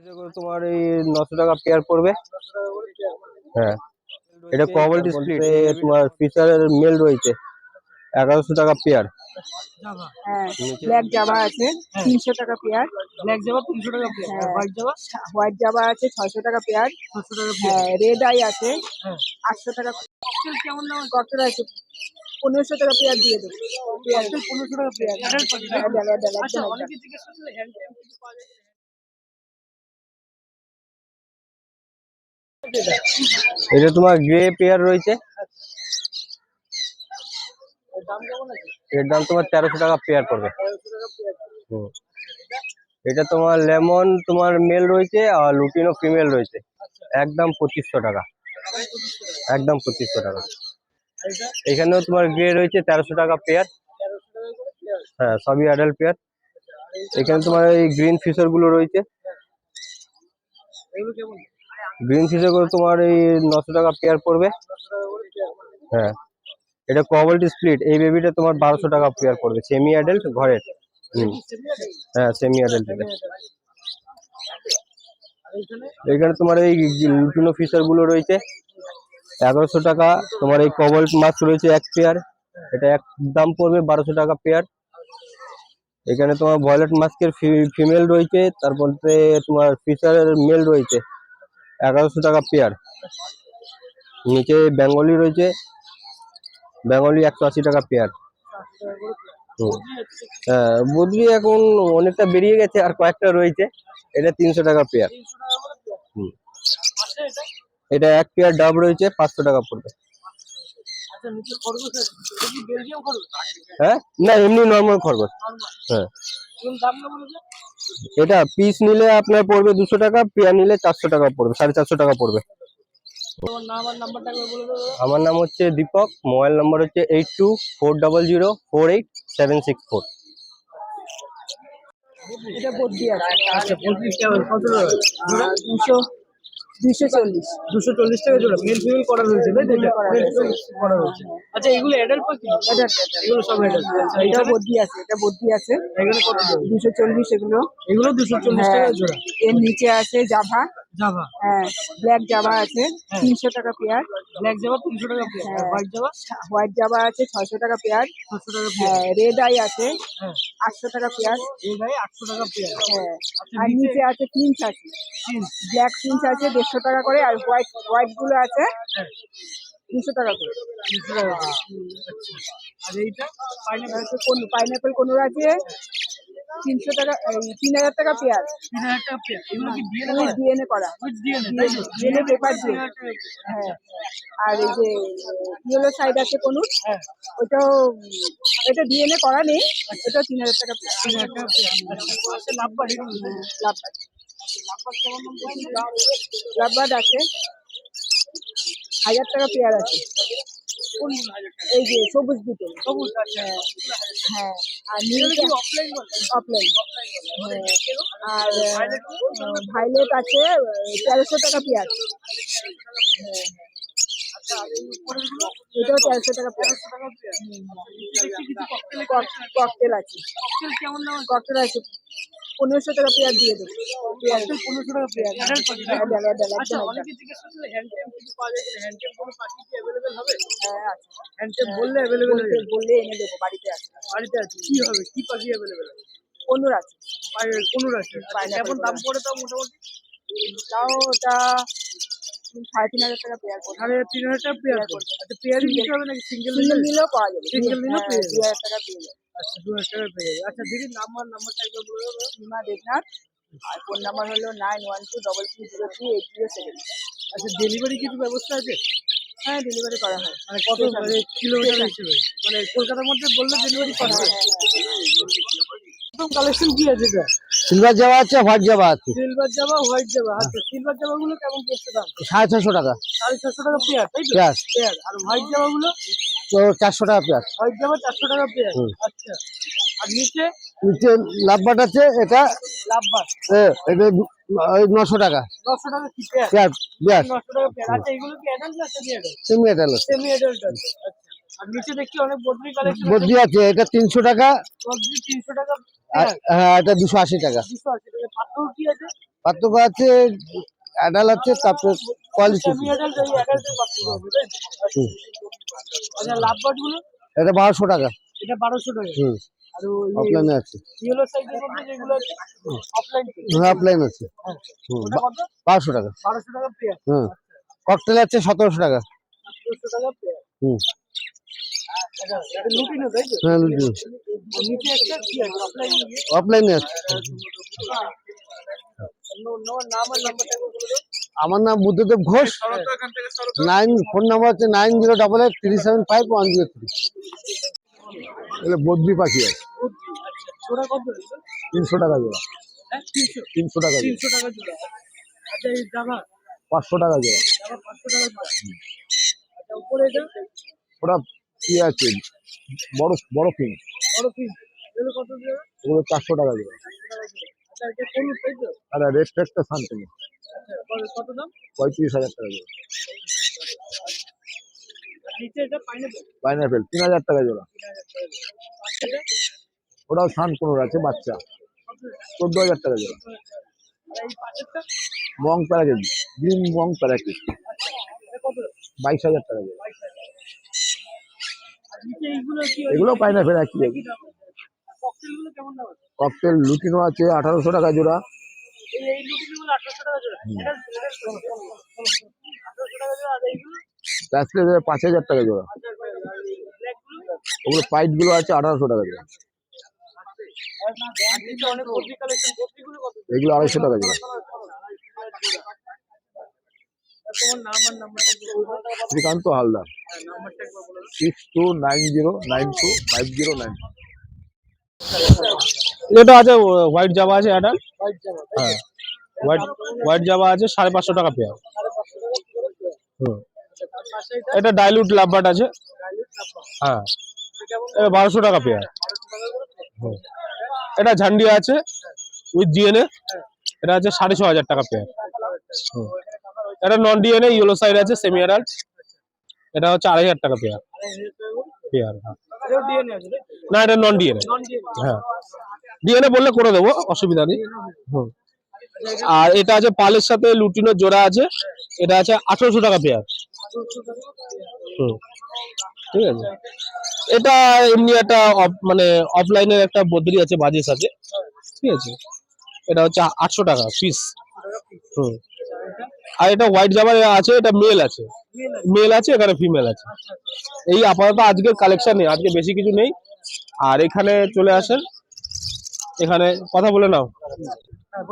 এটা করে তোমার এই নশো টাকা পেয়ার পড়বে। হ্যাঁ। এটা কোয়ালিটি স্প্লিট তোমার ফিচারের মেল রয়েছে। এগারোশো টাকা পেয়ার হ্যাঁ ব্ল্যাক জাবা আছে তিনশো টাকা পেয়ার ব্ল্যাক জামা তিনশো টাকা পেয়ার হ্যাঁ। হোয়াইট জাবা আছে ছয়শো টাকা পেয়ার ছশো টাকা হ্যাঁ রেড আই আছে হ্যাঁ। আটশো টাকা কেমন দাম? আছে আছে পনেরোশো টাকা পেয়ার দিয়ে দেবো। পনেরোশো টাকা পেয়ার অ্যাডাল্ট পাখি adult, adult, আচ্ছা অনেকে জিজ্ঞেস করছিল হ্যান্ড এটা তোমার গ্রে পেয়ার রয়েছে। এর দাম তোমার তেরোশো টাকা পেয়ার পড়বে। এটা তোমার লেমন তোমার মেল রয়েছে আর লুটিনো ফিমেল রয়েছে। একদম পঁচিশশো টাকা। একদম পঁচিশশো টাকা। এখানেও তোমার গ্রে রয়েছে, তেরোশো টাকা পেয়ার হ্যাঁ সবই অ্যাডাল্ট পেয়ার এখানে তোমার এই গ্রিন ফিশারগুলো রয়েছে। গ্রিন ফিশারগুলো তোমার এই নশো টাকা পেয়ার পড়বে। করে হ্যাঁ। এটা কোয়ালিটি স্প্লিট এই বেবিটা তোমার বারোশো টাকা পেয়ার পড়বে। সেমি অ্যাডাল্ট ঘরের হ্যাঁ সেমি অ্যাডাল্ট এটা। এখানে তোমার এই লুটিনো ফিশারগুলো রয়েছে। এগারোশো টাকা। তোমার এই কবল্ট মাছ রয়েছে এক পেয়ার এটা এক দাম পড়বে বারোশো টাকা পেয়ার এখানে তোমার ভয়লেট মাস্কের ফিমেল রয়েছে। তারপরে তোমার ফিশারের মেল রয়েছে। এগারোশো টাকা পেয়ার নিচে বেঙ্গলি রয়েছে। বেঙ্গলি একশো আশি টাকা পেয়ার। হ্যাঁ বদলি এখন অনেকটা বেরিয়ে গেছে আর কয়েকটা রয়েছে। এটা তিনশো টাকা পেয়ার হুম। এটা এক পেয়ার ডাব রয়েছে, পাঁচশো টাকা পড়বে। হ্যাঁ? না, এমনি নর্মাল খরগোশ। হ্যাঁ। এটা পিস নিলে আপনার পড়বে দুশো টাকা পেয়ার নিলে চারশো টাকা পড়বে সাড়ে চারশো টাকা পড়বে। আমার নাম হচ্ছে দীপক মোবাইল নাম্বার হচ্ছে eight two four double zero four eight seven six four এটা দুশো চল্লিশ। দুশো চল্লিশ টাকা জোড়া। মেল ফিমেল করা রয়েছে তাই করা রয়েছে। আচ্ছা এগুলো অ্যাডাল্ট পাখি? এটা এগুলো সব অ্যাডাল্ট আচ্ছা এটা বদ্যি আছে এটা বদ্যি আছে। কত দুশো চল্লিশ এগুলো। এগুলো দুশো চল্লিশ হ্যাঁ টাকা জোড়া। এর নিচে আছে জাভা। জাভা। হ্যাঁ ব্ল্যাক জাভা আছে তিনশো টাকা পেয়ার। ব্ল্যাক জাভা তিনশো টাকা পেয়ার হ্যাঁ। White Java? হোয়াইট জাভা আছে ছয়শো টাকা পেয়ার। ছশো টাকা পেয়ার। হ্যাঁ রেড আই আছে হ্যাঁ। আটশো টাকা পেয়ার। এই গায়ে আটশো টাকা পেয়ার। হ্যাঁ আচ্ছা আর নিচে আছে পিঞ্চ আছে। ব্ল্যাক পিঞ্চ আছে দেড়শো টাকা করে আর হোয়াইট হোয়াইটগুলো আছে হ্যাঁ। দুশো টাকা করে। তিনশো টাকা করে। আচ্ছা। আর এইটা? পাইনাপেল কোন পাইনাপেল কোনোর আছে তিনশো টাকা তিন হাজার টাকা পেয়ার ডিএনএ করা। ডিএনএ পেপার দিয়ে। হ্যাঁ আর এই যে ইয়েলো সাইড আছে কোনুর হ্যাঁ। ওটাও এটা ডিএনএ করা নেই ওটাও তিন হাজার টাকা লাভবাদ বলছি লাভবাদ আছে। হাজার টাকা পেয়ার আছে। কোন এই যে সবুজ দুটো সবুজ আচ্ছা হ্যাঁ আর এগুলো নীলটা অফলাইন অফলাইন হ্যাঁ। আর ভাইলেট আছে তেরোশো টাকা পেয়ার আচ্ছা এটাও তেরোশো টাকা ককটেল ককটেল আছে? ককটেল আছে। পনেরোশো টাকা পেয়ার দিয়ে দেবো। পেয়ার পনেরোশো টাকা পেয়ার। তো? অ্যাডাল অ্যাডাল আচ্ছা অনেকে জিজ্ঞেস করছিল হ্যান্ড টাইম কিছু পাওয়া যায় কিনা হ্যান্ড টাইম কোনো পাখি কি অ্যাভেলেবেল হবে? হ্যাঁ আছে। বললে অ্যাভেলেবেল বললে এনে দেবো বাড়িতে আছে। বাড়িতে আছে। কি হবে? কি পাখি অ্যাভেলেবেল হবে? পনেরো আছে পনেরো আছে এখন দাম পড়ে তাও মোটামুটি? তাও ওটা সাড়ে তিন হাজার টাকা পেয়ার সাড়ে তিন হাজার টাকা পেয়ার আচ্ছা পেয়ারই নিতে হবে নাকি? সিঙ্গেল সিঙ্গেল নিলেও পাওয়া যাবে। নিলেও হ্যাঁ, পেয়ে যাবে। দু হাজার টাকা পেয়ে যাবে আচ্ছা দু হাজার টাকা পেয়ে যাবে আচ্ছা নাম্বার নাম্বারটা একবার বলে দেবো সীমা দেবনাথ আর ফোন নাম্বার হলো nine one two double three zero three eight zero seven আচ্ছা ডেলিভারি কিছু ব্যবস্থা আছে? হ্যাঁ ডেলিভারি করা হয়। মানে কত মানে কিলোমিটার হিসেবে? মানে কলকাতার মধ্যে বললে ডেলিভারি করা হ্যাঁ হয়? হ্যাঁ হ্যাঁ। প্রথম কালেকশন কি আছে এটা? সিলভার জামা আছে হোয়াইট জামা আছে। সিলভার জামা হোয়াইট জামা। আচ্ছা সিলভার জামাগুলো কেমন পড়ছে দাম? সাড়ে ছশো টাকা। সাড়ে চারশো টাকা পেয়ার তাই তো? পেয়ার। পেয়ার। আর হোয়াইট জামাগুলো? তো চারশো টাকা পেয়ার। হোয়াইট জামা চারশো টাকা পেয়ার। আচ্ছা। আর নিচে? নিচে লাভবাট আছে এটা লাভবার এ, এটা নশো টাকা। নশো টাকা কি পেয়ার? পেয়ার নশো টাকা পেয়ার। আচ্ছা এগুলো কি অ্যাডাল্ট না সেমি অ্যাডাল্ট সেমি এটাল সেমি অ্যাডাল্ট আছে আচ্ছা। আর নিচে দেখছি অনেক বদ্রি কালেকশন বদ্রি আছে এটা তিনশো টাকা। বদ্রি তিনশো টাকা হ্যাঁ। এটা দুশো আশি টাকা। আছে? পার্থক্য আছে অ্যাডাল আছে তারপরে কোয়ালিটি তো? আচ্ছা এটা বারোশো টাকা। এটা বারোশো টাকা। হুম। অফলাইনে আছে। আছে হ্যাঁ অফলাইন আছে। হুম বারোশো টাকা। হুম। ককটেল আছে সতেরোশো টাকা। হুম। লুটিনো হ্যাঁ লুটি আর নিচে একটা কি আছে? অফলাইন অফলাইনে আছে। দাও। আমার নাম Buddhadeb Ghosh. Nine phone number হচ্ছে nine zero double eight three seven five one zero three. এটা বদ্রি পাখি আছে। তিনশো টাকা জোড়া হ্যাঁ তিনশো। টাকা জোড়া। পাঁচশো টাকা জোড়া। আচ্ছা ওটা কি আছে বড় বড় পিং ওগুলো চারশো টাকা তাই আর কত- কত দাম? পঁয়ত্রিশ হাজার টাকা আর পাইনাপেল তিন হাজার টাকা জোড়া। ওটাও শান্তনুর আছে বাচ্চা। চোদ্দ হাজার টাকা জোড়া। Mong parakeet green Mong parakeet বাইশ হাজার টাকা জোড়া আর নিচে এইগুলো কি এগুলো পাইনাপেল একই ককটেল লুটিনো আছে আঠারোশো টাকা জোড়া। পাঁচ হাজার টাকা জোড়া। ওগুলো পাইটগুলো আছে আঠারোশো টাকা জোড়া। এগুলো আড়াইশো টাকা জোড়া। শ্রীকান্ত হালদার। হ্যাঁ six two nine zero nine two five zero nine এটা আছে হোয়াইট জাবা আছে এটা হ্যাঁ। হোয়াইট হোয়াইট জাবা আছে সাড়ে পাঁচশো টাকা পেয়ার? হুম। এটা ডাইলুট আছে। হ্যাঁ। এটা বারোশো টাকা পেয়ার এটা ঝান্ডিয়া আছে উইথ জিএনএ এটা আছে সাড়ে ছ হাজার টাকা পেয়ার এটা নন ডিএনএ ইয়েলো সাইড আছে সেমি অ্যাডাল্ট এটা হচ্ছে আড়াই হাজার টাকা পেয়ার? পেয়ার হ্যাঁ? না, এটা নন ডিএনএ হ্যাঁ। ডিএনএ বললে করে দেবো, অসুবিধা নেই। হুম। আর এটা আছে পালের সাথে লুটিনোর জোড়া আছে। এটা আছে আঠারোশো টাকা পেয়ার। হুম। ঠিক আছে। এটা এমনি একটা মানে অফলাইনের একটা বদলি আছে বাজেস আছে ঠিক আছে। এটা হচ্ছে আটশো টাকা পিস হুম। আর এটা হোয়াইট জামার আছে, এটা মেল আছে। মেল আছে এখানে ফিমেল আছে। এই আপাতত আজকের কালেকশন নেই আজকে বেশি কিছু নেই। আর এখানে চলে আসেন। এখানে কথা বলে নাও। হ্যাঁ।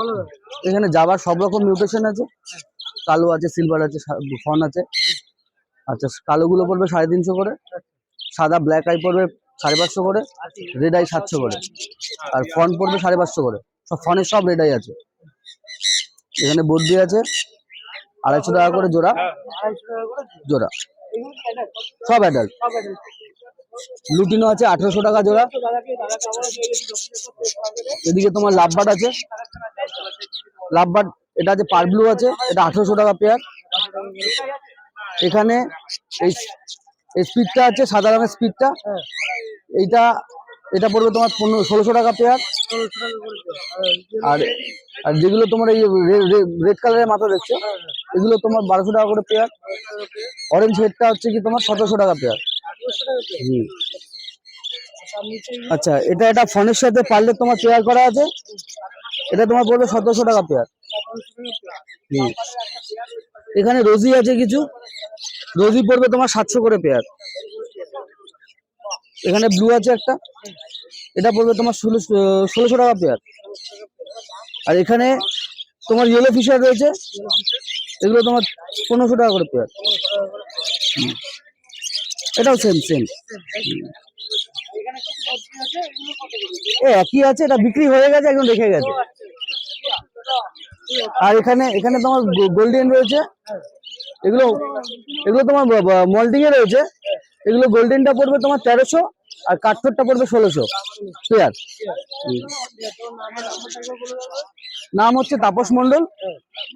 এখানে যাবার সব রকম মিউটেশন আছে। কালো আছে সিলভার আছে ফন আছে। আচ্ছা কালোগুলো পড়বে সাড়ে তিনশো করে। সাদা ব্ল্যাক আই পড়বে সাড়ে পাঁচশো করে। রেড আই সাতশো করে। আর ফন পড়বে সাড়ে পাঁচশো করে। সব ফনের সব রেড আই আছে। এখানে বদ্রি আছে। আড়াইশো টাকা করে জোড়া জোড়া? সব অ্যাডাল্ট। লুটিনো আছে আঠারোশো টাকা জোড়া। এদিকে তোমার লাভবাট আছে লাভবাট এটা আছে পার ব্লু আছে, এটা আঠেরোশো টাকা পেয়ার এখানে এই স্পিডটা আছে, সাদা রঙের স্পিডটা এইটা এটা পড়বে তোমার পনেরো ষোলোশো টাকা পেয়ার। আর আর যেগুলো তোমার এই রেড কালারের মাথা দেখছ, এগুলো তোমার বারোশো টাকা করে পেয়ার। অরেঞ্জ হেডটা হচ্ছে কি তোমার সতেরোশো টাকা পেয়ার। আচ্ছা এটা এটা ফোনের সাথে পারলে তোমার পেয়ার করা আছে। এটা তোমার পড়বে সতেরোশো টাকা পেয়ার। এখানে রোজি আছে কিছু? রোজি পড়বে তোমার সাতশো করে পেয়ার। এখানে ব্লু আছে একটা। এটা পড়বে তোমার ষোলো ষোলোশো টাকা পেয়ার আর এখানে তোমার ইয়েলো ফিশার রয়েছে। এগুলো তোমার পনেরোশো টাকা করে পেয়ার। এটাও সেম সেম একই আছে, এটা বিক্রি হয়ে গেছে, একদম রেখে গেছে। আর এখানে এখানে তোমার গোল্ডেন রয়েছে। এগুলো এগুলো তোমার মল্টিং এ রয়েছে। এগুলো গোল্ডেনটা পড়বে তোমার তেরোশো আর কাঠফোরটা পড়বে ষোলোশো। পেয়ার নাম হচ্ছে তাপস মন্ডল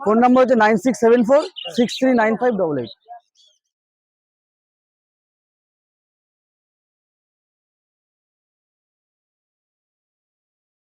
ফোন নাম্বার হচ্ছে nine six seven four six three nine five double eight.